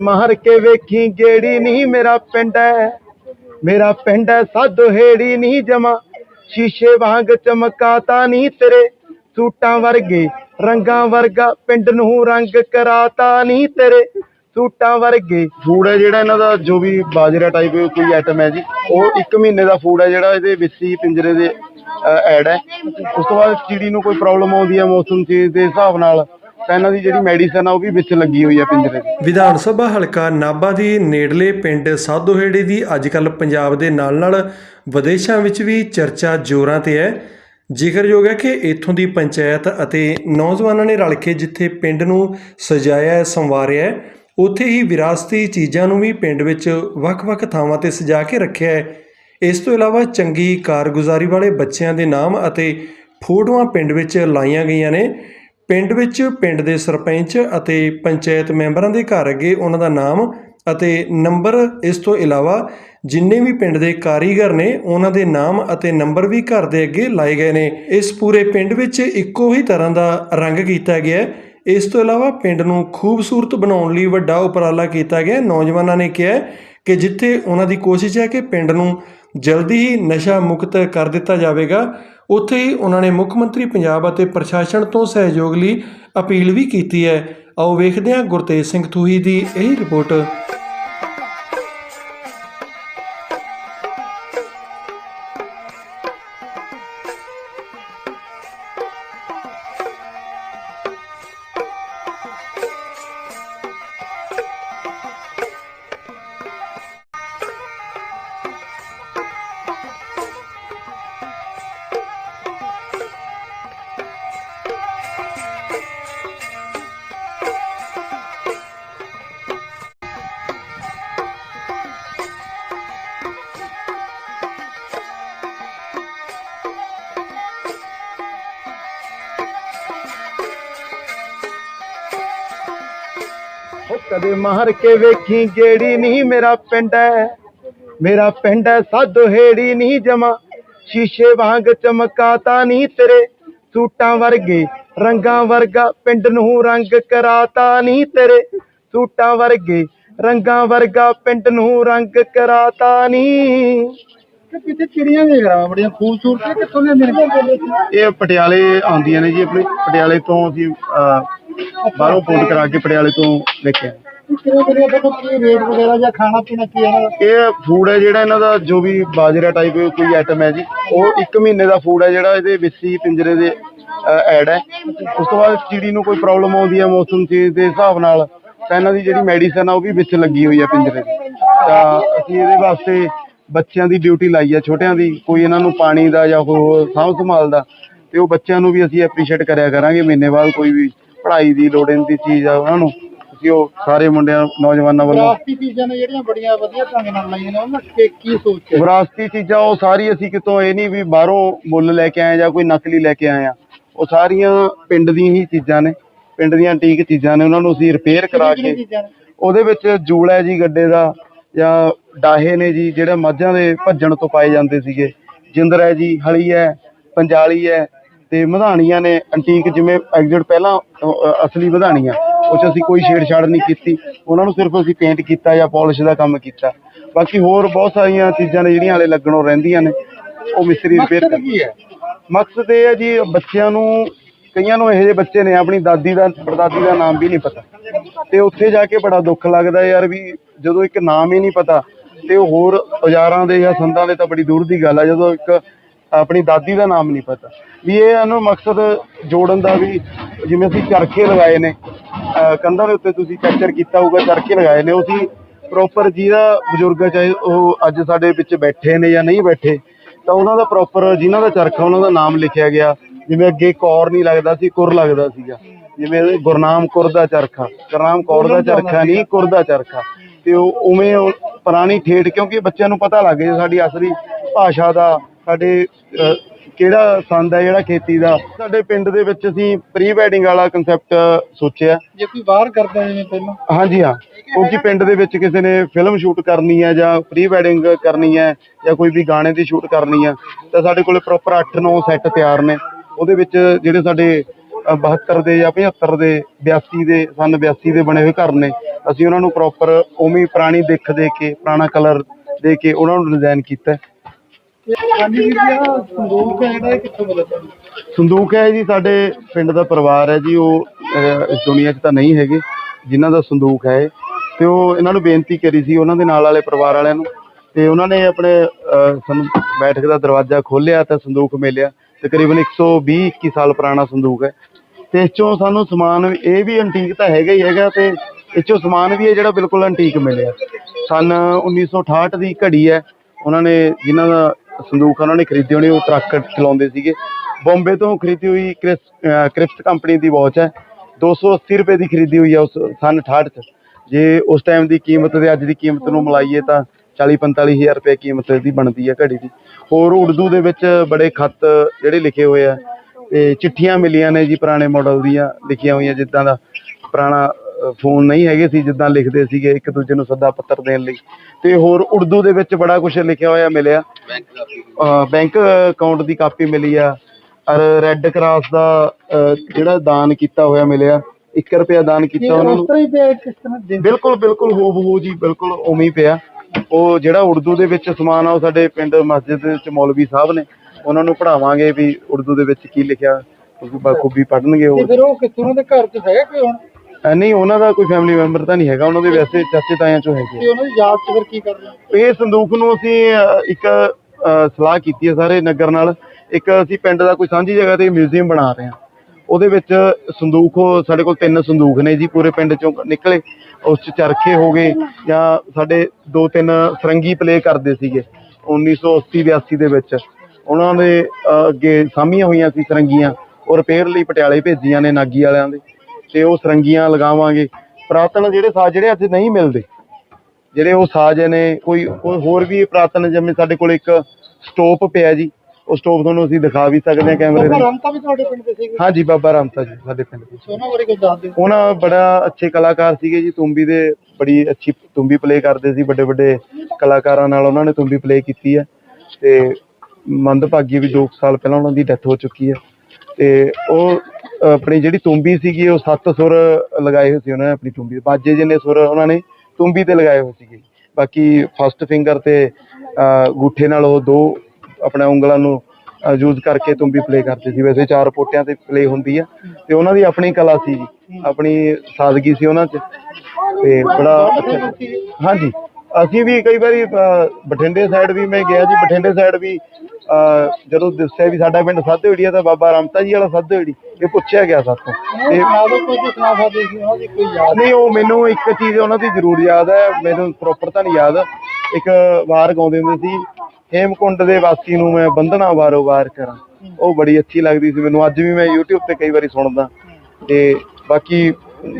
ਮਾਰ ਕੇ ਵੇਖੀ ਗੇੜੀ ਨਹੀਂ ਮੇਰਾ ਪਿੰਡ ਹੈ ਮੇਰਾ ਪਿੰਡ ਹੈ ਸਾਧੋ ਹੇੜੀ ਨਹੀਂ ਜਮਾ। ਸ਼ੀਸ਼ੇ ਵਾਂਗ ਚਮਕਾਤਾ ਨਹੀਂ ਤੇਰੇ। ਸੂਟਾਂ ਵਰਗੇ ਰੰਗਾਂ ਵਰਗਾ ਪਿੰਡ ਨੂੰ ਰੰਗ ਕਰਾਤਾ ਨਹੀਂ ਤੇਰੇ। ਸੂਟਾਂ ਵਰਗੇ ਫੂਡ ਹੈ ਜਿਹੜਾ ਇਹਨਾਂ ਦਾ, ਜੋ ਵੀ ਬਾਜਰਾ ਟਾਈਪ ਕੋਈ ਆਈਟਮ ਹੈ ਜੀ, ਉਹ 1 ਮਹੀਨੇ ਦਾ ਫੂਡ ਹੈ ਜਿਹੜਾ ਇਹਦੇ ਵਿੱਚ ਹੀ ਪਿੰਜਰੇ ਦੇ ਐਡ ਹੈ ਉਸ ਤੋਂ ਬਾਅਦ ਚਿੜੀ ਨੂੰ ਕੋਈ ਪ੍ਰੋਬਲਮ ਆਉਂਦੀ ਹੈ ਮੌਸਮ ਚੇਂਜ ਦੇ ਹਿਸਾਬ ਨਾਲ। ਤਾਂ ਇਹਨਾਂ ਦੀ ਜਿਹੜੀ ਮੈਡੀਸਨ ਆ ਉਹ ਵੀ ਵਿੱਚ ਲੱਗੀ ਹੋਈ ਹੈ ਪਿੰਜਰੇ ਦੇ ਵਿਧਾਨ ਸਭਾ ਹਲਕਾ ਨਾਭਾ ਦੀ ਨੇੜਲੇ ਪਿੰਡ ਸਾਧੋਹੇੜੇ ਦੀ ਅੱਜਕੱਲ ਪੰਜਾਬ ਦੇ ਨਾਲ-ਨਾਲ ਵਿਦੇਸ਼ਾਂ ਵਿੱਚ ਵੀ ਚਰਚਾ ਜ਼ੋਰਾਂ ਤੇ ਹੈ। ਜ਼ਿਕਰਯੋਗ ਹੈ ਕਿ ਇੱਥੋਂ ਦੀ ਪੰਚਾਇਤ ਅਤੇ ਨੌਜਵਾਨਾਂ ਨੇ ਰਲ ਕੇ ਜਿੱਥੇ ਪਿੰਡ ਨੂੰ ਸਜਾਇਆ ਹੈ ਸੰਵਾਰਿਆ ਹੈ, ਉੱਥੇ ਹੀ ਵਿਰਾਸਤੀ ਚੀਜ਼ਾਂ ਨੂੰ ਵੀ ਪਿੰਡ ਵਿੱਚ ਵੱਖ-ਵੱਖ ਥਾਵਾਂ ਤੇ ਸਜਾ ਕੇ ਰੱਖਿਆ ਹੈ। ਇਸ ਤੋਂ ਇਲਾਵਾ ਚੰਗੀ ਕਾਰਗੁਜ਼ਾਰੀ ਵਾਲੇ ਬੱਚਿਆਂ ਦੇ ਨਾਮ ਅਤੇ ਫੋਟੋਆਂ ਪਿੰਡ ਵਿੱਚ ਲਾਈਆਂ ਗਈਆਂ ਨੇ। ਪਿੰਡ ਵਿੱਚ, ਪਿੰਡ ਦੇ ਸਰਪੰਚ ਅਤੇ ਪੰਚਾਇਤ ਮੈਂਬਰਾਂ ਦੇ ਘਰ ਅੱਗੇ ਉਹਨਾਂ ਦਾ ਨਾਮ ਅਤੇ ਨੰਬਰ ਇਸ ਤੋਂ ਇਲਾਵਾ ਜਿੰਨੇ ਵੀ ਪਿੰਡ ਦੇ ਕਾਰੀਗਰ ਨੇ, ਉਹਨਾਂ ਦੇ ਨਾਮ ਅਤੇ ਨੰਬਰ ਵੀ ਘਰ ਦੇ ਅੱਗੇ ਲਾਏ ਗਏ ਨੇ। ਇਸ ਪੂਰੇ ਪਿੰਡ ਵਿੱਚ ਇੱਕੋ ਹੀ ਤਰ੍ਹਾਂ ਦਾ ਰੰਗ ਕੀਤਾ ਗਿਆ ਹੈ। ਇਸ ਤੋਂ ਇਲਾਵਾ ਪਿੰਡ ਨੂੰ ਖੂਬਸੂਰਤ ਬਣਾਉਣ ਲਈ ਵੱਡਾ ਉਪਰਾਲਾ ਕੀਤਾ ਗਿਆ ਨੌਜਵਾਨਾਂ ਨੇ ਕਿਹਾ ਕਿ ਜਿੱਥੇ ਉਹਨਾਂ ਦੀ ਕੋਸ਼ਿਸ਼ ਹੈ ਕਿ ਪਿੰਡ ਨੂੰ ਜਲਦੀ ਹੀ ਨਸ਼ਾ ਮੁਕਤ ਕਰ ਦਿੱਤਾ ਜਾਵੇਗਾ ਉੱਥੇ ਹੀ ਉਹਨਾਂ ਨੇ ਮੁੱਖ ਮੰਤਰੀ ਪੰਜਾਬ ਅਤੇ ਪ੍ਰਸ਼ਾਸਨ ਤੋਂ ਸਹਿਯੋਗ ਲਈ ਅਪੀਲ ਵੀ ਕੀਤੀ ਹੈ। ਆਓ ਵੇਖਦੇ ਹਾਂ ਗੁਰਤੇਜ ਸਿੰਘ ਥੂਹੀ ਦੀ ਇਹ ਰਿਪੋਰਟ। ਉਹ ਕਦੇ ਮਾਰ ਕੇ ਵੇਖੀ ਗੇੜੀ ਨਹੀਂ ਮੇਰਾ ਪਿੰਡ ਹੈ ਮੇਰਾ ਪਿੰਡ ਹੈ ਸਾਧੋ ਹੇੜੀ ਨਹੀਂ ਜਮਾ। ਸ਼ੀਸ਼ੇ ਵਾਂਗ ਚਮਕਾਤਾ ਨਹੀਂ ਤੇਰੇ। ਸੂਟਾਂ ਵਰਗੇ ਰੰਗਾਂ ਵਰਗਾ ਪਿੰਡ ਨੂੰ ਰੰਗ ਕਰਾਤਾ ਨਹੀਂ ਤੇਰੇ। ਸੂਟਾਂ ਵਰਗੇ ਰੰਗਾਂ ਵਰਗਾ ਪਿੰਡ ਨੂੰ ਰੰਗ ਕਰਾਤਾ ਨਹੀਂ। ਕਿ ਪਿੱਛੇ ਚਿੜੀਆਂ ਦੇਖ ਰਹਾ ਬੜੀਆਂ ਖੂਬਸੂਰਤ ਕਿੱਥੋਂ ਲਿਆਂਦੀਆਂ ਨੇ? ਇਹ ਪਟਿਆਲੇ ਆਉਂਦੀਆਂ ਨੇ ਜੀ ਆਪਣੇ ਪਟਿਆਲੇ ਤੋਂ ਅਸੀਂ ਬਾਹਰੋਂ ਪੋਰਟ ਕਰਾ ਕੇ ਪਟਿਆਲੇ ਤੋਂ ਲੈ ਕੇ ਆਏ ਕਿਹੜੇ ਕਿਹੜੇ ਤੁਹਾਨੂੰ ਕੀ ਰੇਟ ਵਗੈਰਾ ਜਾਂ ਖਾਣਾ ਪੀਣਾ ਕੀ ਹੈ ਇਹਨਾਂ ਦਾ ਇਹ ਫੂਡ ਹੈ ਜਿਹੜਾ ਇਹਨਾਂ ਦਾ ਜੋ ਵੀ ਬਾਜਰਾ ਟਾਈਪ ਕੋਈ ਆਈਟਮ ਹੈ ਜੀ ਉਹ 1 ਮਹੀਨੇ ਦਾ ਫੂਡ ਹੈ ਜਿਹੜਾ ਇਹਦੇ ਵਿੱਚ ਹੀ ਪਿੰਜਰੇ ਦੇ ਐਡ ਹੈ। ਉਸ ਤੋਂ ਬਾਅਦ ਚਿੜੀ ਨੂੰ ਕੋਈ ਪ੍ਰੋਬਲਮ ਆਉਂਦੀ ਹੈ ਮੌਸਮ ਚੇਂਜ ਦੇ ਹਿਸਾਬ ਨਾਲ ਤਾਂ ਇਹਨਾਂ ਦੀ ਜਿਹੜੀ ਮੈਡੀਸਨ ਆ ਉਹ ਵੀ ਵਿੱਚ ਲੱਗੀ ਹੋਈ ਹੈ ਪਿੰਜਰੇ ਦੇ। ਤਾਂ ਅਸੀਂ ਇਹਦੇ ਵਾਸਤੇ ਬੱਚਿਆਂ ਦੀ ਡਿਊਟੀ ਲਾਈ ਹੈ ਛੋਟਿਆਂ ਦੀ ਕੋਈ ਇਹਨਾਂ ਨੂੰ ਪਾਣੀ ਦਾ ਜਾਂ ਹੋਰ ਸਾਂਭ ਸੰਭਾਲ ਦਾ ਤੇ ਉਹ ਬੱਚਿਆਂ ਨੂੰ ਵੀ ਅਸੀਂ ਐਪਰੀਸ਼ੀਏਟ ਕਰਿਆ ਕਰਾਂਗੇ ਮਹੀਨੇ ਬਾਅਦ ਕੋਈ ਵੀ ਪੜ੍ਹਾਈ ਦੀ ਲੋੜੀਂਦੀ ਚੀਜ਼ ਆ ਉਹਨਾਂ ਨੂੰ। ਅਸੀਂ ਉਹ ਸਾਰੇ ਮੁੰਡਿਆਂ ਨੌਜਵਾਨਾਂ ਵੱਲੋਂ ਵਿਰਾਸਤੀ ਚੀਜ਼ਾਂ ਨੇ ਜਿਹੜੀਆਂ ਬੜੀਆਂ ਵਧੀਆ ਢੰਗ ਨਾਲ ਲਾਈਆਂ ਨੇ ਉਹਨਾਂ ਤੇ ਕੀ ਸੋਚ ਹੈ? ਵਿਰਾਸਤੀ ਚੀਜ਼ਾਂ ਉਹ ਸਾਰੀ ਅਸੀਂ ਕਿਤੋਂ ਇਹ ਨਹੀਂ ਵੀ ਬਾਹਰੋਂ ਮੁੱਲ ਲੈ ਕੇ ਆਏ ਜਾਂ ਕੋਈ ਨਕਲੀ ਲੈ ਕੇ ਆਏ ਆ। ਉਹ ਸਾਰੀਆਂ ਪਿੰਡ ਦੀਆਂ ਹੀ ਚੀਜ਼ਾਂ ਨੇ ਪਿੰਡ ਦੀਆਂ antique ਚੀਜ਼ਾਂ ਨੇ ਉਹਨਾਂ ਨੂੰ ਅਸੀਂ ਰਿਪੇਅਰ ਕਰਾ ਕਿਹੜੀਆਂ ਕੇ ਚੀਜ਼ਾਂ ਨੇ? ਉਹਦੇ ਵਿੱਚ ਜੂਲ ਹੈ ਜੀ ਗੱਡੇ ਦਾ ਜਾਂ ਡਾਹੇ ਨੇ ਜੀ ਜਿਹੜੇ ਮੱਝਾਂ ਦੇ ਭੱਜਣ ਤੋਂ ਪਾਏ ਜਾਂਦੇ ਸੀਗੇ। ਜਿੰਦਰ ਹੈ ਜੀ ਹਲੀ ਹੈ ਪੰਜਾਲੀ ਹੈ ਤੇ ਮਧਾਣੀਆਂ ਨੇ ਐਂਟੀਕ ਜਿਵੇਂ ਐਗਜ਼ਿਟ ਪਹਿਲਾਂ ਅ, ਅਸਲੀ ਮਧਾਣੀਆਂ ਉਹ 'ਚ ਅਸੀਂ ਕੋਈ ਛੇੜਛਾੜ ਨਹੀਂ ਕੀਤੀ। ਉਹਨਾਂ ਨੂੰ ਸਿਰਫ ਅਸੀਂ ਪੇਂਟ ਕੀਤਾ ਜਾਂ ਪਾਲਿਸ਼ ਦਾ ਕੰਮ ਕੀਤਾ। ਬਾਕੀ ਹੋਰ ਬਹੁਤ ਸਾਰੀਆਂ ਚੀਜ਼ਾਂ ਨੇ ਜਿਹੜੀਆਂ ਹਲੇ ਲੱਗਣੋਂ ਰਹਿੰਦੀਆਂ ਨੇ। ਉਹ ਮਿਸਤਰੀ ਰਿਪੇਅਰ ਮਕਸਦ ਕੀ ਹੈ? ਮਕਸਦ ਇਹ ਹੈ ਜੀ ਬੱਚਿਆਂ ਨੂੰ ਕਈਆਂ ਨੂੰ ਇਹੋ ਜਿਹੇ ਬੱਚੇ ਨੇ ਆਪਣੀ ਦਾਦੀ ਦਾ ਪੜਦਾਦੀ ਦਾ ਨਾਮ ਵੀ ਨਹੀਂ ਪਤਾ। ਤੇ ਉੱਥੇ ਜਾ ਕੇ ਬੜਾ ਦੁੱਖ ਲੱਗਦਾ ਯਾਰ ਵੀ ਜਦੋਂ ਇੱਕ ਨਾਮ ਹੀ ਨਹੀਂ ਪਤਾ ਤੇ ਉਹ ਹੋਰ ਔਜ਼ਾਰਾਂ ਦੇ ਜਾਂ ਸੰਦਾਂ ਦੇ ਤਾਂ ਬੜੀ ਦੂਰ ਦੀ ਗੱਲ ਆ। ਜਦੋਂ ਇੱਕ ਆਪਣੀ ਦਾਦੀ ਦਾ ਨਾਮ ਨਹੀਂ ਪਤਾ। ਵੀ ਇਹ ਇਹਨੂੰ ਮਕਸਦ ਜੋੜਨ ਦਾ ਵੀ ਜਿਵੇਂ ਅਸੀਂ ਚਰਖੇ ਲਗਾਏ ਨੇ ਕੰਧਾਂ ਦੇ ਉੱਤੇ ਤੁਸੀਂ ਕੈਪਚਰ ਕੀਤਾ ਹੋਊਗਾ ਚਰਖੇ ਲਗਾਏ ਨੇ ਉਹ ਅਸੀਂ ਪ੍ਰੋਪਰ ਜਿਹਦਾ ਬਜ਼ੁਰਗ ਚਾਹੇ ਉਹ ਅੱਜ ਸਾਡੇ ਵਿੱਚ ਬੈਠੇ ਨੇ ਜਾਂ ਨਹੀਂ ਬੈਠੇ ਤਾਂ ਉਹਨਾਂ ਦਾ ਪ੍ਰੋਪਰ ਜਿਨ੍ਹਾਂ ਦਾ ਚਰਖਾ ਉਹਨਾਂ ਦਾ ਨਾਮ ਲਿਖਿਆ ਗਿਆ। ਜਿਵੇਂ ਅੱਗੇ ਕੌਰ ਨਹੀਂ ਲੱਗਦਾ ਸੀ ਕੁਰ ਲੱਗਦਾ ਸੀਗਾ। ਜਿਵੇਂ ਗੁਰਨਾਮ ਕੁਰ ਦਾ ਚਰਖਾ ਗੁਰਨਾਮ ਕੌਰ ਦਾ ਚਰਖਾ ਨਹੀਂ ਕੁਰ ਦਾ ਚਰਖਾ। ਤੇ ਉਹ ਉਵੇਂ ਪੁਰਾਣੀ ਠੇਠ ਕਿਉਂਕਿ ਬੱਚਿਆਂ ਨੂੰ ਪਤਾ ਲੱਗ ਗਿਆ ਸਾਡੀ ਅਸਲੀ ਭਾਸ਼ਾ ਦਾ ਸਾਡੇ ਕਿਹੜਾ ਸੰਦ ਹੈ ਜਿਹੜਾ ਖੇਤੀ ਦਾ? ਸਾਡੇ ਪਿੰਡ ਦੇ ਵਿੱਚ ਅਸੀਂ ਪ੍ਰੀ ਵੈਡਿੰਗ ਵਾਲਾ ਕਨਸੈਪਟ ਸੋਚਿਆ। ਜੇ ਕੋਈ ਬਾਹਰ ਕਰਦਾ ਜਿਵੇਂ ਪਹਿਲਾਂ? ਹਾਂਜੀ ਹਾਂ। ਕਿਉਂਕਿ ਪਿੰਡ ਦੇ ਵਿੱਚ ਕਿਸੇ ਨੇ ਫਿਲਮ ਸ਼ੂਟ ਕਰਨੀ ਹੈ ਜਾਂ ਪ੍ਰੀ ਵੈਡਿੰਗ ਕਰਨੀ ਹੈ ਜਾਂ ਕੋਈ ਵੀ ਗਾਣੇ ਦੀ ਸ਼ੂਟ ਕਰਨੀ ਹੈ ਤਾਂ ਸਾਡੇ ਕੋਲੇ ਪ੍ਰੋਪਰ 8-9 ਸੈੱਟ ਤਿਆਰ ਨੇ। ਉਹਦੇ ਵਿੱਚ ਜਿਹੜੇ ਸਾਡੇ ਅ, 72 ਦੇ ਜਾਂ 75 ਦੇ 82 ਦੇ ਸਨ 82 ਦੇ ਬਣੇ ਹੋਏ ਘਰ ਨੇ ਅਸੀਂ ਉਹਨਾਂ ਨੂੰ ਪ੍ਰੋਪਰ ਉਵੇਂ ਪੁਰਾਣੀ ਦਿੱਖ ਦੇ ਕੇ ਪੁਰਾਣਾ ਕਲਰ ਦੇ ਕੇ ਉਹਨਾਂ ਨੂੰ ਡਿਜ਼ਾਈਨ ਕੀਤਾ। ਹਾਂਜੀ ਵੀਰ ਜੀ ਆਹ ਸੰਦੂਕ ਹੈ ਜਿਹੜਾ ਇਹ ਕਿੱਥੋਂ ਮਿਲਿਆ ਤੁਹਾਨੂੰ? ਸੰਦੂਕ ਹੈ ਜੀ ਸਾਡੇ ਪਿੰਡ ਦਾ ਪਰਿਵਾਰ ਹੈ ਜੀ ਉਹ ਅਹ, ਇਸ ਦੁਨੀਆ 'ਚ ਤਾਂ ਨਹੀਂ ਹੈਗੇ ਜਿਨ੍ਹਾਂ ਦਾ ਸੰਦੂਕ ਹੈ ਇਹ। ਤੇ ਉਹ ਇਹਨਾਂ ਨੂੰ ਬੇਨਤੀ ਕਰੀ ਸੀ ਉਹਨਾਂ ਦੇ ਨਾਲ ਵਾਲੇ ਪਰਿਵਾਰ ਵਾਲਿਆਂ ਨੂੰ। ਤੇ ਉਹਨਾਂ ਨੇ ਆਪਣੇ ਅਹ, ਸਾਨੂੰ ਬੈਠਕ ਦਾ ਦਰਵਾਜ਼ਾ ਖੋਲ੍ਹਿਆ ਤਾਂ ਸੰਦੂਕ ਮਿਲਿਆ। ਤਕਰੀਬਨ 120 21 ਸਾਲ ਪੁਰਾਣਾ ਸੰਦੂਕ ਹੈ। ਤੇ ਇਸ ਚੋਂ ਸਾਨੂੰ ਸਮਾਨ ਵੀ- ਇਹ ਵੀ ਐਂਟੀਕ ਤਾਂ ਹੈਗਾ ਹੀ ਹੈਗਾ ਤੇ ਇਸ ਚੋਂ ਸਮਾਨ ਵੀ ਹੈ ਜਿਹੜਾ ਬਿਲਕੁਲ ਐਂਟੀਕ ਮਿਲਿਆ। ਸਨ 1968 ਦੀ ਘੜੀ ਹੈ। ਉਹਨਾਂ ਨੇ ਜਿਨ੍ਹਾਂ ਦਾ ਸੰਦੂਕ ਉਹਨਾਂ ਨੇ ਖਰੀਦੀ ਹੋਣੀ, ਉਹ ਟਰੱਕ ਚਲਾਉਂਦੇ ਸੀਗੇ। ਬੰਬੇ ਤੋਂ ਖਰੀਦੀ ਹੋਈ ਕ੍ਰਿਪਸ ਕੰਪਨੀ ਦੀ ਵਾਚ ਹੈ। 280 ਰੁਪਏ ਦੀ ਖਰੀਦੀ ਹੋਈ ਹੈ ਉਸ ਸਨ 68 ਚ। ਜੇ ਉਸ ਟਾਈਮ ਦੀ ਕੀਮਤ ਤੇ ਅੱਜ ਦੀ ਕੀਮਤ ਨੂੰ ਮਿਲਾਈਏ ਤਾਂ 40 45 ਹਜ਼ਾਰ ਰੁਪਏ ਕੀਮਤ ਦੀ ਬਣਦੀ ਹੈ ਘੜੀ ਦੀ। ਹੋਰ ਉਰਦੂ ਦੇ ਵਿੱਚ ਬੜੇ ਖੱਤ ਜਿਹੜੇ ਲਿਖੇ ਹੋਏ ਆ। ਤੇ ਚਿੱਠੀਆਂ ਮਿਲੀਆਂ ਨੇ ਜੀ ਪੁਰਾਣੇ ਮਾਡਲ ਦੀਆਂ, ਲਿਖੀਆਂ ਹੋਈਆਂ ਜਿੱਦਾਂ ਦਾ ਪੁਰਾਣਾ ਫੋਨ ਨਹੀਂ ਹੈਗੇ ਸੀ ਜਿੱਦਾਂ ਲਿਖਦੇ ਸੀਗੇ ਇੱਕ ਦੂਜੇ ਨੂੰ ਸੱਦਾ ਪੱਤਰ ਦੇਣ ਲਈ। ਤੇ ਹੋਰ ਉਰਦੂ ਦੇ ਵਿੱਚ ਬੜਾ ਕੁਝ ਲਿਖਿਆ ਹੋਇਆ ਮਿਲਿਆ। ਬੈਂਕ ਅਕਾਊਂਟ ਦੀ ਕਾਪੀ ਮਿਲੀ ਆ। ਔਰ ਰੈੱਡ ਕਰਾਸ ਦਾ ਜਿਹੜਾ ਦਾਨ ਕੀਤਾ ਹੋਇਆ ਮਿਲਿਆ 1 ਰੁਪਿਆ ਦਾਨ ਕੀਤਾ ਉਹਨਾਂ ਨੂੰ। ਹੀ ਬਿਲਕੁਲ ਬਿਲਕੁਲ ਹੋ ਬਹੂ ਜੀ ਬਿਲਕੁਲ ਉਵੇਂ ਹੀ ਪਿਆ। ਉਹ ਜਿਹੜਾ ਉਰਦੂ ਦੇ ਵਿੱਚ ਸਮਾਨ ਆ ਉਹ ਸਾਡੇ ਪਿੰਡ ਮਸਜਿਦ ਵਿੱਚ ਮੌਲਵੀ ਸਾਹਿਬ ਨੇ। ਉਹਨਾਂ ਨੂੰ ਪੜਾਵਾਂਗੇ ਵੀ ਉਰਦੂ ਦੇ ਵਿੱਚ ਕੀ ਲਿਖਿਆ ਕਿਉਂਕਿ ਬਖੂਬੀ ਪੜਨਗੇ ਉਹ ਫਿਰ ਉਹ ਕਿੱਥੋਂ ਉਹਨਾਂ ਦੇ ਘਰ ਚ ਹੈਗਾ ਕੋਈ ਹੁਣ? ਅ, ਨਹੀਂ ਉਹਨਾਂ ਦਾ ਕੋਈ ਫੈਮਿਲੀ ਮੈਂਬਰ ਤਾਂ ਨਹੀਂ ਹੈਗਾ। ਉਹਨਾਂ ਦੇ ਵੈਸੇ ਚਾਚੇ ਤਾਇਆਂ ਚੋਂ ਹੈਗੇ ਤੇ ਉਹਨਾਂ ਦੀ ਯਾਦ ਚ ਫਿਰ ਕੀ ਕਰ ਰਹੇ ਹੋ? ਇਹ ਸੰਦੂਕ ਨੂੰ ਅਸੀਂ ਅ, ਇੱਕ ਅ, ਸਲਾਹ ਕੀਤੀ ਹੈ ਸਾਰੇ ਨਗਰ ਨਾਲ। ਇੱਕ ਅਸੀਂ ਪਿੰਡ ਦਾ ਕੋਈ ਸਾਂਝੀ ਜਗ੍ਹਾ ਤੇ ਮਿਊਜ਼ੀਅਮ ਬਣਾ ਰਹੇ ਹਾਂ। ਉਹਦੇ ਵਿੱਚ ਸੰਦੂਕ ਉਹ ਸਾਡੇ ਕੋਲ ਤਿੰਨ ਸੰਦੂਕ ਨੇ ਜੀ ਪੂਰੇ ਪਿੰਡ ਚੋਂ ਨਿਕਲੇ। ਉਸ ਚ ਚਰਖੇ ਹੋ ਗਏ ਜਾਂ ਸਾਡੇ ਦੋ ਤਿੰਨ ਸਰੰਗੀ ਪਲੇ ਕਰਦੇ ਸੀਗੇ 1980 82 ਦੇ ਵਿੱਚ। ਉਹਨਾਂ ਦੇ ਅ, ਅੱਗੇ ਸਾਮੀਆਂ ਹੋਈਆਂ ਸੀ ਸਰੰਗੀਆਂ ਉਹ ਰਿਪੇਅਰ ਲਈ ਪਟਿਆਲੇ ਭੇਜੀਆਂ ਨੇ ਨਾਗੀ ਵਾਲਿਆਂ ਦੇ। ਤੇ ਉਹ ਸਰੰਗੀਆਂ ਲਗਾਵਾਂਗੇ। ਪੁਰਾਤਨ ਜਿਹੜੇ ਸਾਜ਼ ਜਿਹੜੇ ਅੱਜ ਨਹੀਂ ਮਿਲਦੇ ਜਿਹੜੇ ਉਹ ਸਾਜ਼ ਨੇ ਕੋਈ ਹੋਰ ਵੀ ਪੁਰਾਤਨ ਜਿਵੇਂ ਸਾਡੇ ਕੋਲ ਇੱਕ ਸਟੋਪ ਪਿਆ ਜੀ ਉਹ ਸਟੋਪ ਤੁਹਾਨੂੰ ਅਸੀਂ ਦਿਖਾ ਵੀ ਸਕਦੇ ਹਾਂ ਕੈਮਰੇ ਬਾਬਾ ਦੇ ਰਮਤਾ ਵੀ ਤੁਹਾਡੇ ਪਿੰਡ ਦੇ ਸੀਗੇ? ਹਾਂਜੀ ਬਾਬਾ ਰਾਮਤਾ ਜੀ ਸਾਡੇ ਪਿੰਡ ਦੇ ਉਹਨਾਂ ਬਾਰੇ ਕੁਝ ਦੱਸ ਦਿਓ। ਉਹਨਾਂ ਬੜਾ ਅੱਛੇ ਕਲਾਕਾਰ ਸੀਗੇ ਜੀ ਤੁੰਬੀ ਦੇ ਬੜੀ ਅੱਛੀ ਤੁੰਬੀ ਪਲੇ ਕਰਦੇ ਸੀ ਵੱਡੇ ਵੱਡੇ ਕਲਾਕਾਰਾਂ ਨਾਲ ਉਹਨਾਂ ਨੇ ਤੁੰਬੀ ਪਲੇ ਕੀਤੀ ਹੈ। ਤੇ ਮੰਦਭਾਗੀ ਵੀ 2 ਸਾਲ ਪਹਿਲਾਂ ਉਹਨਾਂ ਦੀ ਡੈਥ ਹੋ ਚੁੱਕੀ ਹੈ। ਤੇ ਉਹ ਆਪਣੀ ਜਿਹੜੀ ਤੁੰਬੀ ਸੀਗੀ ਉਹ ਸੱਤ ਸੁਰ ਲਗਾਏ ਹੋਏ ਸੀ ਉਹਨਾਂ ਨੇ ਆਪਣੀ ਤੁੰਬੀ ਬਾਜੇ ਜਿੰਨੇ ਸੁਰ ਉਹਨਾਂ ਨੇ ਤੁੰਬੀ ਤੇ ਲਗਾਏ ਹੋਏ ਸੀਗੇ। ਬਾਕੀ ਫਸਟ ਫਿੰਗਰ ਤੇ ਅਹ, ਨਾਲ ਉਹ ਦੋ ਆਪਣੇ ਉਂਗਲਾਂ ਨੂੰ ਯੂਜ਼ ਕਰਕੇ ਤੁੰਬੀ ਪਲੇ ਕਰਦੇ ਸੀ। ਵੈਸੇ ਚਾਰ ਪੋਟਿਆਂ ਤੇ ਪਲੇ ਹੁੰਦੀ ਆ। ਤੇ ਉਹਨਾਂ ਦੀ ਆਪਣੀ ਕਲਾ ਸੀ ਜੀ। ਆਪਣੀ ਸਾਦਗੀ ਸੀ ਉਹਨਾਂ 'ਚ। ਤੇ ਬੜਾ ਅੱਛਾ ਹਾਂਜੀ। ਅਸੀਂ ਵੀ ਕਈ ਵਾਰੀ ਅਹ, ਬਠਿੰਡੇ ਸਾਈਡ ਵੀ ਮੈਂ ਗਿਆ ਜੀ। ਬਠਿੰਡੇ ਸਾਈਡ ਵੀ ਜਦੋਂ ਦੱਸਿਆ ਵੀ ਸਾਡਾ ਪਿੰਡ ਸਾਧੇੜੀ ਆ ਤਾਂ ਬਾਬਾ ਰਾਮਤਾ ਜੀ ਵਾਲਾ ਸਾਧੇੜੀ ਇਹ ਪੁੱਛਿਆ ਗਿਆ ਸਾਤੋਂ ਉਹਨਾਂ ਦੀ ਸੁਣਾ ਦਿਓ ਕੋਈ ਸੁਣਾ ਸਕਦੇ ਸੀ ਉਹਨਾਂ ਦੀ ਕੋਈ ਯਾਦ ਨਹੀਂ ਉਹ ਮੈਨੂੰ ਇੱਕ ਚੀਜ਼ ਉਹਨਾਂ ਦੀ ਜ਼ਰੂਰ ਯਾਦ ਹੈ ਮੈਨੂੰ ਪ੍ਰੋਪਰ ਤਾਂ ਨਹੀਂ ਯਾਦ। ਇੱਕ ਵਾਰ ਗਾਉਂਦੇ ਹੁੰਦੇ ਸੀ ਹੇਮਕੁੰਡ ਦੇ ਵਾਸੀ ਨੂੰ ਮੈਂ ਬੰਧਨਾ ਵਾਰੋ ਵਾਰ ਕਰਾਂ। ਉਹ ਬੜੀ ਅੱਛੀ ਲੱਗਦੀ ਸੀ ਮੈਨੂੰ ਅੱਜ ਵੀ ਮੈਂ YouTube ਤੇ ਕਈ ਵਾਰੀ ਸੁਣਦਾ। ਤੇ ਬਾਕੀ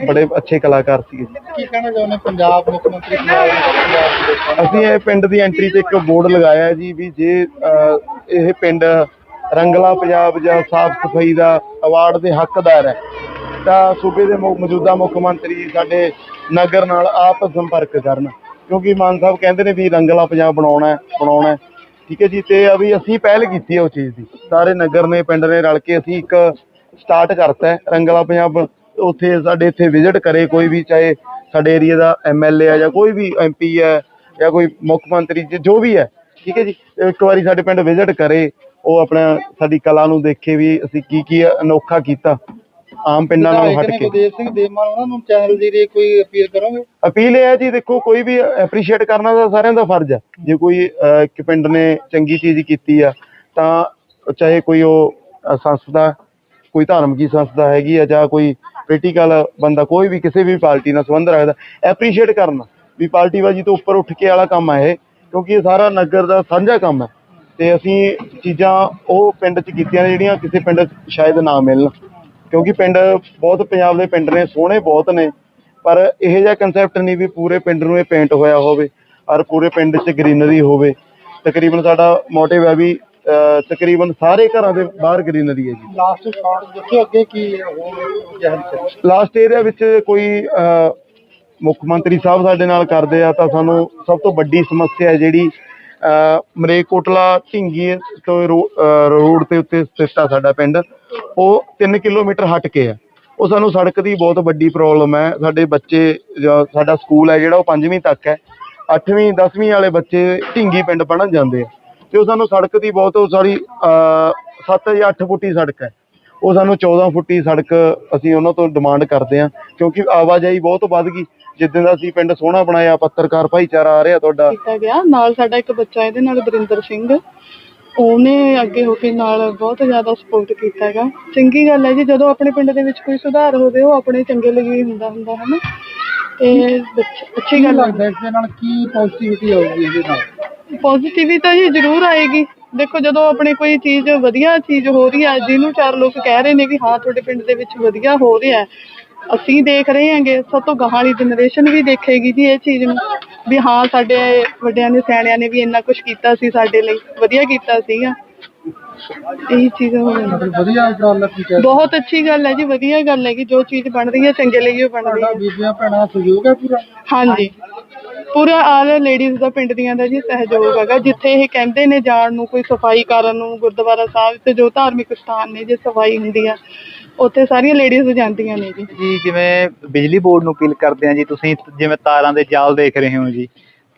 ਬੜੇ ਅੱਛੇ ਕਲਾਕਾਰ ਸੀਗੇ ਜੀ। ਕੀ ਕਹਿਣਾ ਚਾਹੁੰਦੇ ਪੰਜਾਬ ਮੁੱਖ ਮੰਤਰੀ? ਅਸੀਂ ਇਹ ਪਿੰਡ ਦੀ ਐਂਟਰੀ ਤੇ ਇੱਕ ਬੋਰਡ ਲਗਾਇਆ ਜੀ ਵੀ ਜੇ ਇਹ ਪਿੰਡ ਰੰਗਲਾ ਪੰਜਾਬ ਜਾਂ ਸਾਫ਼ ਸਫ਼ਾਈ ਦਾ ਅਵਾਰਡ ਦੇ ਹੱਕਦਾਰ ਹੈ ਤਾਂ ਸੂਬੇ ਦੇ ਮੌਜੂਦਾ ਮੁੱਖ ਮੰਤਰੀ ਸਾਡੇ ਨਗਰ ਨਾਲ ਆਪ ਸੰਪਰਕ ਕਰਨ ਕਿਉਂਕਿ ਮਾਨ ਸਾਹਿਬ ਕਹਿੰਦੇ ਨੇ ਵੀ ਰੰਗਲਾ ਪੰਜਾਬ ਬਣਾਉਣਾ ਬਣਾਉਣਾ ਠੀਕ ਹੈ ਜੀ ਤੇ ਆ ਵੀ ਅਸੀਂ ਪਹਿਲ ਕੀਤੀ ਹੈ ਉਹ ਚੀਜ਼ ਦੀ। ਸਾਰੇ ਨਗਰ ਨੇ ਪਿੰਡ ਨੇ ਰਲ ਕੇ ਅਸੀਂ ਇੱਕ ਸਟਾਰਟ ਕਰਤਾ ਹੈ ਰੰਗਲਾ ਪੰਜਾਬ ਉੱਥੇ ਸਾਡੇ ਇੱਥੇ ਵਿਜ਼ਿਟ ਕਰੇ ਕੋਈ ਵੀ ਚਾਹੇ ਸਾਡੇ ਏਰੀਆ ਦਾ ਐਮਐਲਏ ਹੈ ਜਾਂ ਕੋਈ ਵੀ ਐਮਪੀ ਹੈ ਜਾਂ ਕੋਈ ਮੁੱਖ ਮੰਤਰੀ ਜ- ਵੀ ਹੈ ਠੀਕ ਹੈ ਜੀ? ਇੱਕ ਵਾਰੀ ਸਾਡੇ ਪਿੰਡ ਵਿਜ਼ਿਟ ਕਰੇ ਉਹ ਆਪਣਾ ਸਾਡੀ ਕਲਾ ਨੂੰ ਦੇਖੇ ਵੀ ਅਸੀਂ ਕੀ ਕੀ ਅਨੋਖਾ ਕੀਤਾ ਆਮ ਪਿੰਡਾਂ ਨਾਲੋਂ ਹਟ ਕੇ। ਗੁਰਦੇਵ ਸਿੰਘ ਦੇਮਾਨ ਉਹਨਾਂ ਨੂੰ ਚੈਨਲ ਦੀ ਰੇ ਕੋਈ ਅਪੀਲ ਕਰੋਗੇ? ਅਪੀਲ ਇਹ ਹੈ ਜੀ ਦੇਖੋ ਕੋਈ ਵੀ ਐਪਰੀਸ਼ੀਏਟ ਕਰਨਾ ਤਾਂ ਸਾਰਿਆਂ ਦਾ ਫਰਜ਼ ਹੈ। ਜੇ ਕੋਈ ਇੱਕ ਪਿੰਡ ਨੇ ਚੰਗੀ ਚੀਜ਼ ਕੀਤੀ ਆ ਤਾਂ ਚਾਹੇ ਕੋਈ ਉਹ ਸੰਸਥਾ ਕੋਈ ਧਾਰਮਿਕ ਸੰਸਥਾ ਹੈਗੀ ਆ ਜਾਂ ਕੋਈ ਪੋਲੀਟੀਕਲ ਬੰਦਾ ਕੋਈ ਵੀ ਕਿਸੇ ਵੀ ਪਾਰਟੀ ਨਾਲ ਸੰਬੰਧ ਰੱਖਦਾ ਐਪਰੀਸ਼ੀਏਟ ਕਰਨਾ ਵੀ ਪਾਰਟੀਬਾਜ਼ੀ ਤੋਂ ਉੱਪਰ ਉੱਠ ਕੇ ਵਾਲਾ ਕੰਮ ਹੈ ਇਹ, ਕਿਉਂਕਿ ਇਹ ਸਾਰਾ ਨਗਰ ਦਾ ਸਾਂਝਾ ਕੰਮ ਹੈ। ਤੇ ਅਸੀਂ ਚੀਜ਼ਾਂ ਉਹ ਪਿੰਡ 'ਚ ਕੀਤੀਆਂ ਨੇ ਜਿਹੜੀਆਂ ਕਿਸੇ ਪਿੰਡ 'ਚ ਸ਼ਾਇਦ ਨਾ ਮਿਲਣ। ਕਿਉਂਕਿ ਪਿੰਡ ਬਹੁਤ ਪੰਜਾਬ ਦੇ ਪਿੰਡ ਨੇ, ਸੋਹਣੇ ਬਹੁਤ ਨੇ, ਪਰ ਇਹੋ ਜਿਹਾ ਕਨਸੈਪਟ ਨਹੀਂ ਵੀ ਪੂਰੇ ਪਿੰਡ ਨੂੰ ਇਹ ਪੇਂਟ ਹੋਇਆ ਹੋਵੇ, ਔਰ ਪੂਰੇ ਪਿੰਡ 'ਚ ਗ੍ਰੀਨਰੀ ਹੋਵੇ। ਤਕਰੀਬਨ ਸਾਡਾ ਮੋਟਿਵ ਹੈ ਵੀ ਤਕਰੀਬਨ ਸਾਰੇ ਘਰਾਂ ਦੇ ਬਾਹਰ ਗ੍ਰੀਨਰੀ ਹੈ ਜੀ। ਲਾਸਟ ਸ਼ਾਟ ਦੱਸੋ ਅੱਗੇ ਕੀ ਹੋਰ ਲਾਸਟ ਏਰੀਆ ਵਿੱਚ ਕੋਈ ਮੁੱਖ ਮੰਤਰੀ ਸਾਹਿਬ ਸਾਡੇ ਨਾਲ ਕਰਦੇ ਆ ਤਾਂ ਸਾਨੂੰ ਸਭ ਤੋਂ ਵੱਡੀ ਸਮੱਸਿਆ ਹੈ ਜਿਹੜੀ ਮਰੇਕੋਟਲਾ ਢਿੰਗੀ ਤੋਂ ਰੋਡ ਤੇ ਉੱਤੇ ਸਥਿਤ ਆ ਸਾਡਾ ਪਿੰਡ। ਉਹ 3 ਕਿਲੋਮੀਟਰ ਹਟ ਕੇ ਆ ਉਹ ਸਾਨੂੰ ਸੜਕ ਦੀ ਬਹੁਤ ਵੱਡੀ ਪ੍ਰੋਬਲਮ ਹੈ। ਸਾਡੇ ਬੱਚੇ ਸਾਡਾ ਸਕੂਲ ਹੈ ਜਿਹੜਾ ਉਹ 5ਵੀਂ ਤੱਕ ਹੈ। 8ਵੀਂ 10ਵੀਂ ਵਾਲੇ ਬੱਚੇ ਢਿੰਗੀ ਪਿੰਡ ਪੜਨ ਜਾਂਦੇ ਆ। ਤੇ ਉਹ ਸਾਨੂੰ ਸੜਕ ਦੀ ਬਹੁਤ ਉਹ ਸਾਰੀ 7 ਜਾਂ 8 ਫੁੱਟੀ ਸੜਕ ਹੈ। ਉਹ ਸਾਨੂੰ 14 ਫੁੱਟੀ ਸੜਕ ਅਸੀਂ ਉਹਨਾਂ ਤੋਂ ਡਿਮਾਂਡ ਕਰਦੇ ਹਾਂ ਕਿਉਂਕਿ ਆਵਾਜਾਈ ਬਹੁਤ ਵੱਧ ਗਈ। ਜਿੱਦਾਂ ਦਾ ਅਸੀਂ ਪਿੰਡ ਸੋਹਣਾ ਬਣਾਇਆ ਪੱਤਰਕਾਰ ਭਾਈਚਾਰਾ ਆ ਰਿਹਾ ਤੁਹਾਡਾ। ਕੀਤਾ ਗਿਆ। ਨਾਲ ਸਾਡਾ ਇੱਕ ਬੱਚਾ ਇਹਦੇ ਨਾਲ ਬਰਿੰਦਰ ਸਿੰਘ। ਉਹਨੇ ਅੱਗੇ ਹੋ ਕੇ ਨਾਲ ਬਹੁਤ ਜ਼ਿਆਦਾ ਸਪੋਰਟ ਕੀਤਾ ਹੈਗਾ। ਚੰਗੀ ਗੱਲ ਹੈ ਜੀ ਜਦੋਂ ਆਪਣੇ ਪਿੰਡ ਦੇ ਵਿੱਚ ਕੋਈ ਸੁਧਾਰ ਹੋਵੇ ਉਹ ਆਪਣੇ ਚੰਗੇ ਲਈ ਹੀ ਹੁੰਦਾ ਹੁੰਦਾ ਹੈ ਨਾ? ਤੇ ਅੱਛੀ ਗੱਲ ਲੱਗਦਾ ਇਸ ਦੇ ਨਾਲ ਕੀ ਪੋਜ਼ਿਟਿਵਿਟੀ ਆਊਗੀ ਇਹਦੇ ਨਾਲ? ਪੋਜ਼ਿਟਿਵਿਟੀ ਤਾਂ ਜੀ ਜ਼ਰੂਰ ਆਏਗੀ। ਦੇਖੋ, ਜਦੋਂ ਆਪਣੇ ਕੋਈ ਚੀਜ਼ ਵਧੀਆ ਚੀਜ਼ ਹੋ ਰਹੀ ਹੈ, ਜਿਹਨੂੰ ਚਾਰ ਲੋਕ ਕਹਿ ਰਹੇ ਨੇ ਵੀ ਹਾਂ, ਤੁਹਾਡੇ ਪਿੰਡ ਦੇ ਵਿੱਚ ਵਧੀਆ ਹੋ ਰਿਹਾ ਅਸੀਂ ਦੇਖ ਰਹੇ ਹਾਂਗੇ। ਸਭ ਤੋਂ ਗਾਹਾਂ ਵਾਲੀ ਜਨਰੇਸ਼ਨ ਵੀ ਦੇਖੇਗੀ ਜੀ ਇਹ ਚੀਜ਼ ਨੂੰ, ਵੀ ਹਾਂ, ਸਾਡੇ ਵੱਡਿਆਂ ਨੇ, ਸਿਆਣਿਆਂ ਨੇ ਵੀ ਇੰਨਾ ਕੁਝ ਕੀਤਾ ਸੀ ਸਾਡੇ ਲਈ, ਵਧੀਆ ਕੀਤਾ ਸੀਗਾ। ਇਹੀ ਚੀਜ਼ ਹੋ ਰਹੀ ਹੈ ਮਤਲਬ ਵਧੀਆ ਉਪਰਾਲਾ ਕੀਤਾ ਬਹੁਤ ਅੱਛੀ ਗੱਲ ਹੈ ਜੀ ਵਧੀਆ ਗੱਲ ਹੈ ਕਿ ਜੋ ਚੀਜ਼ ਬਣ ਰਹੀ ਹੈ ਚੰਗੇ ਲਈ ਹੀ ਬਣ ਰਹੀ ਤੁਹਾਡਾ ਹੈ। ਬੀਬੀਆਂ ਭੈਣਾਂ ਦਾ ਸਹਿਯੋਗ ਹੈ ਪੂਰਾ? ਹਾਂਜੀ। ਪੂਰਾ ਆਲ ਲੇਡੀਜ਼ ਦਾ ਪਿੰਡ ਦੀਆਂ ਦਾ ਜੀ ਸਹਿਯੋਗ ਹੈਗਾ। ਜਿੱਥੇ ਇਹ ਕਹਿੰਦੇ ਨੇ ਜਾਣ ਨੂੰ ਕੋਈ ਸਫ਼ਾਈ ਕਰਨ ਨੂੰ ਗੁਰਦੁਆਰਾ ਸਾਹਿਬ ਤੇ ਜੋ ਧਾਰਮਿਕ ਸਥਾਨ ਨੇ ਜੇ ਸਫ਼ਾਈ ਹੁੰਦੀ ਆ ਉੱਥੇ ਸਾਰੀਆਂ ਲੇਡੀਜ਼ ਜਾਂਦੀਆਂ ਨੇ ਜੀ। ਜੀ ਜਿਵੇਂ ਬਿਜਲੀ ਬੋਰਡ ਨੂੰ ਅਪੀਲ ਕਰਦੇ ਆ ਜੀ ਤੁਸੀਂ ਜਿਵੇਂ ਤਾਰਾਂ ਦੇ ਜਾਲ ਦੇਖ ਰਹੇ ਹੋ ਜੀ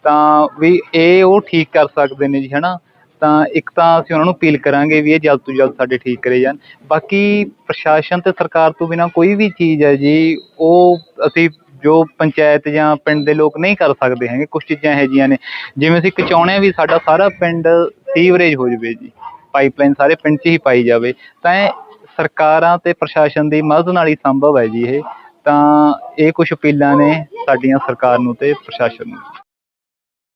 ਤਾਂ ਵੀ ਇਹ ਉਹ ਠੀਕ ਕਰ ਸਕਦੇ ਨੇ ਜੀ ਹਨਾ? ਤਾਂ ਇੱਕ ਤਾਂ ਅਸੀਂ ਉਹਨਾਂ ਨੂੰ ਅਪੀਲ ਕਰਾਂਗੇ ਵੀ ਇਹ ਜਲਦ ਤੋਂ ਜਲਦ ਸਾਡੇ ਠੀਕ ਕਰੇ ਜਾਣ। ਬਾਕੀ ਪ੍ਰਸ਼ਾਸਨ ਤੇ ਸਰਕਾਰ ਤੋਂ ਬਿਨਾਂ ਕੋਈ ਵੀ ਚੀਜ਼ ਹੈ ਜੀ, ਉਹ ਅਸੀਂ ਜੋ ਪੰਚਾਇਤ ਜਾਂ ਪਿੰਡ ਦੇ ਲੋਕ ਨਹੀਂ ਕਰ ਸਕਦੇ ਹੈਗੇ ਕੁਝ ਚੀਜ਼ਾਂ ਇਹੋ ਜਿਹੀਆਂ ਨੇ। ਜਿਵੇਂ ਅਸੀਂ ਇੱਕ ਵੀ ਸਾਡਾ ਸਾਰਾ ਪਿੰਡ ਸੀਵਰੇਜ ਹੋ ਜਾਵੇ ਜੀ, ਪਾਈਪਲਾਈਨ ਸਾਰੇ ਪਿੰਡ 'ਚ ਹੀ ਪਾਈ ਜਾਵੇ, ਤਾਂ ਇਹ ਸਰਕਾਰਾਂ ਤੇ ਪ੍ਰਸ਼ਾਸਨ ਦੀ ਮਦਦ ਨਾਲ ਹੀ ਸੰਭਵ ਹੈ ਜੀ ਇਹ। ਤਾਂ ਇਹ ਕੁਝ ਅਪੀਲਾਂ ਨੇ ਸਾਡੀਆਂ ਸਰਕਾਰ ਨੂੰ ਤੇ ਪ੍ਰਸ਼ਾਸਨ ਨੂੰ।